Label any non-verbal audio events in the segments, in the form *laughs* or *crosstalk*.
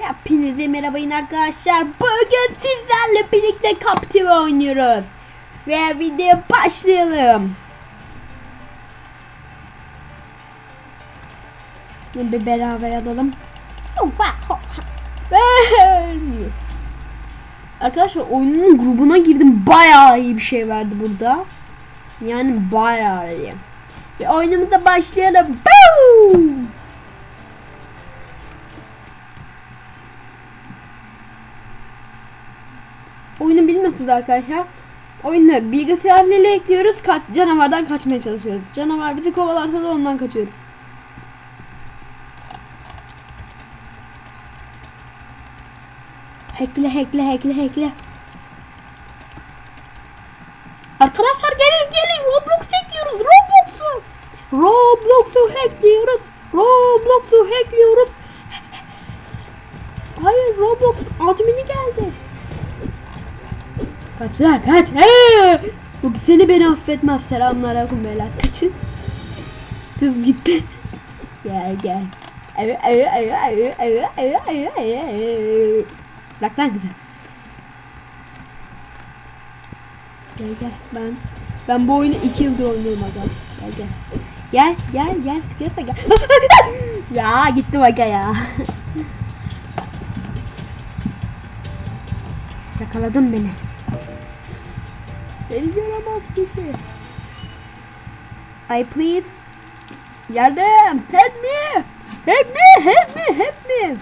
Hepinize merhabayın arkadaşlar. Bugün sizlerle birlikte Captive oynuyoruz. Ve videoya başlayalım. Bir beraber alalım. Arkadaşlar oyunun grubuna girdim. Bayağı iyi bir şey verdi burada. Yani bayağı iyi. Ve oyunumuza başlayalım. Boom! Bilmiyorsunuz arkadaşlar. Oyunda bilgisayarla ekliyoruz. Kaç, canavardan kaçmaya çalışıyoruz. Canavar bizi kovalarsa da ondan kaçıyoruz. Hackle hackle hackle hackle. Arkadaşlar gelin gelin Roblox ekliyoruz Roblox'u. Roblox'u hackliyoruz. Roblox'u hackliyoruz. Hayır Roblox admini geldi. Kaç lan kaç. Hey! Bu seni beni affetmez. Selamünaleyküm beyler. Kaçın. Kız gitti. Gel gel. Evet evet evet evet evet evet evet evet. Bırak lan kızı. Gel gel ben ben bu oyunu iki yıldır oynuyorum aga. Gel gel. Gel gel gel sıkıyorsa gel. *laughs* ya gitti aga ya. *laughs* Yakaladın beni. Beni göremez kişi. I please. Yardım. Help me. Help me. Help me. Help me.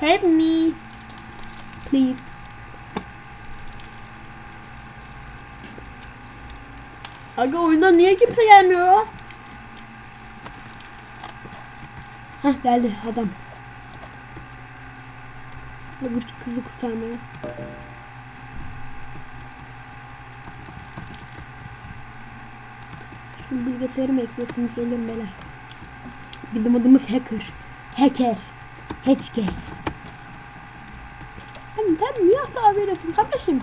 Help me. Please. Aga oyunda niye kimse gelmiyor? Hah geldi adam. Bu kızı kurtarmaya. Şu bilgisayarı mı ekliyorsunuz gelin beyler. Bizim adımız hacker. Hacker. Hatchgay. Sen, sen niye hata veriyorsun kardeşim?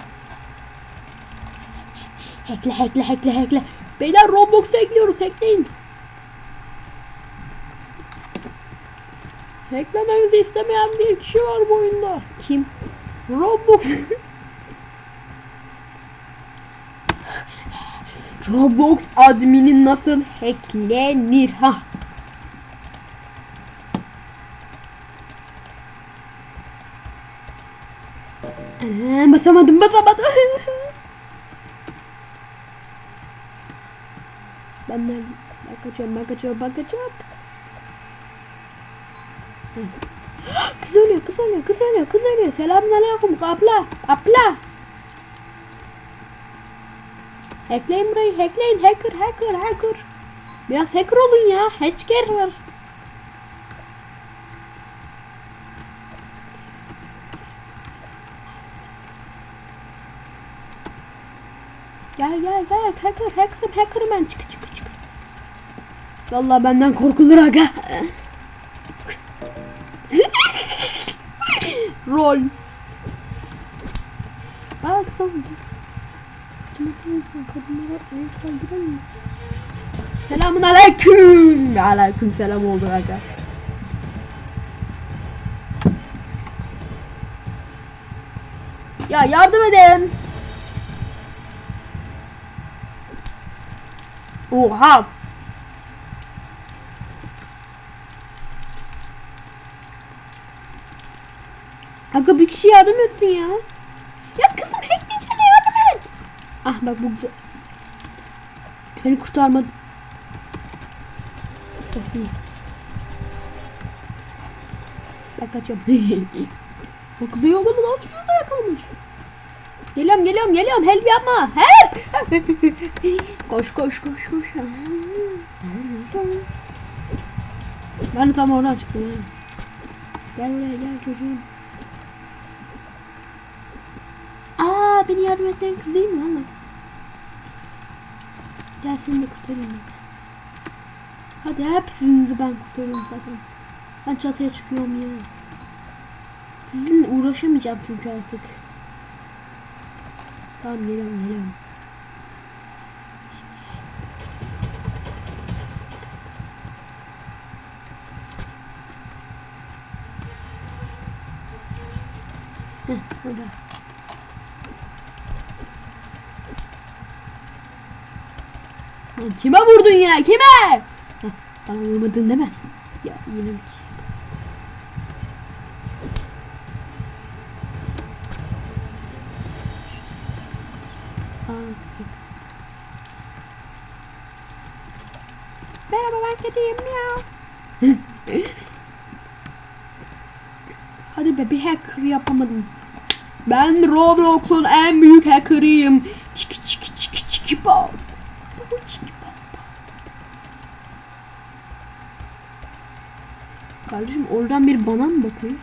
Hackle hackle hackle hackle. Beyler Roblox'a ekliyoruz hackleyin. Hacklememizi istemeyen bir kişi var bu oyunda. Kim? Roblox. Roblox admini nasıl hacklenir ha? Ana, basamadım basamadım. *laughs* ben nerede? Ben kaçıyorum ben kaçıyorum ben kaçıyorum. *gasps* Kız ölüyor kız ölüyor kız ölüyor kız ölüyor. Selamünaleyküm abla abla. Hackleyin burayı hackleyin hacker hacker hacker. Biraz hacker olun ya. Hacker var. Gel gel gel hacker hackerım hackerım ben çık çık çık. Vallahi benden korkulur aga. Rol. Aa kısa vurdu. Kadınlara el kaldıramıyor. Selamun aleyküm. Aleyküm selam oldu aga. Ya yardım edin. Oha. Aga bir kişi yardım etsin ya. Ya kızım hackleyeceğine yardım et. Ah bak bu güzel. Beni kurtarmadı. Çok iyi. Ben kaçıyorum. *laughs* Bakılıyor bana lan çocuğu da yakalamış. Geliyorum geliyorum geliyorum help yapma help. *laughs* koş koş koş koş. Ben de tam oradan çıktım. Gel buraya gel çocuğum. beni yardım eden kız değil mi oğlum? Gel seni de kurtarayım. Hadi hepsinizi ben kurtarıyorum zaten. Ben çatıya çıkıyorum ya. Sizinle uğraşamayacağım çünkü artık. Tamam geliyorum geliyorum. Heh, burada. Kime vurdun yine? Kime? Heh, bana vurmadın değil mi? Ya yine şey. Güzel. Merhaba ben kediyim ya. Hadi be bir hacker yapamadım. Ben Roblox'un en büyük hackerıyım. Çiki çiki çiki çiki pop. Kardeşim oradan bir bana mı bakıyor?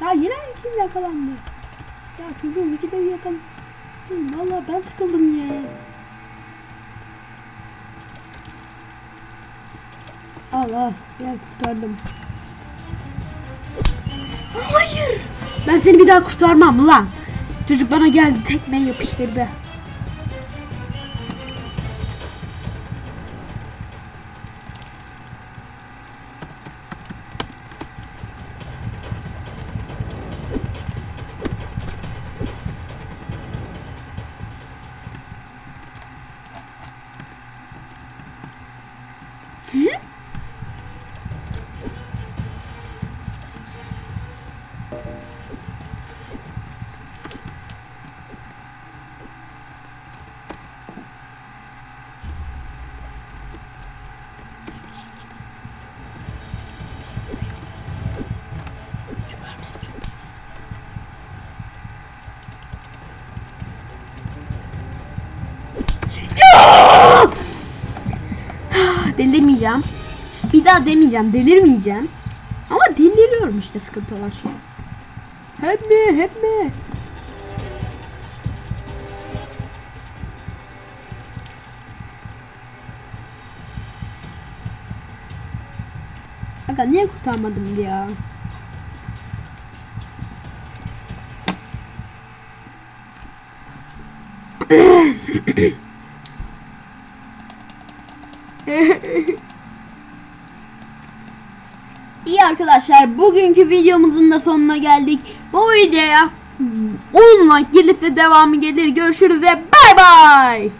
Ya yine kim yakalandı? Ya çocuğum iki de yakal. Valla ben sıkıldım ya. Al al. Ya kurtardım. Hayır. Ben seni bir daha kurtarmam lan. Çocuk bana geldi tekme yapıştırdı. Mm-hmm. Delirmeyeceğim. Bir daha demeyeceğim. Delirmeyeceğim. Ama deliriyorum işte sıkıntı olan şey. Hep mi? Hep mi? Aga niye kurtarmadım ya? *clears throat* *laughs* İyi arkadaşlar bugünkü videomuzun da sonuna geldik. Bu videoya 10 like gelirse devamı gelir. Görüşürüz ve bay bay.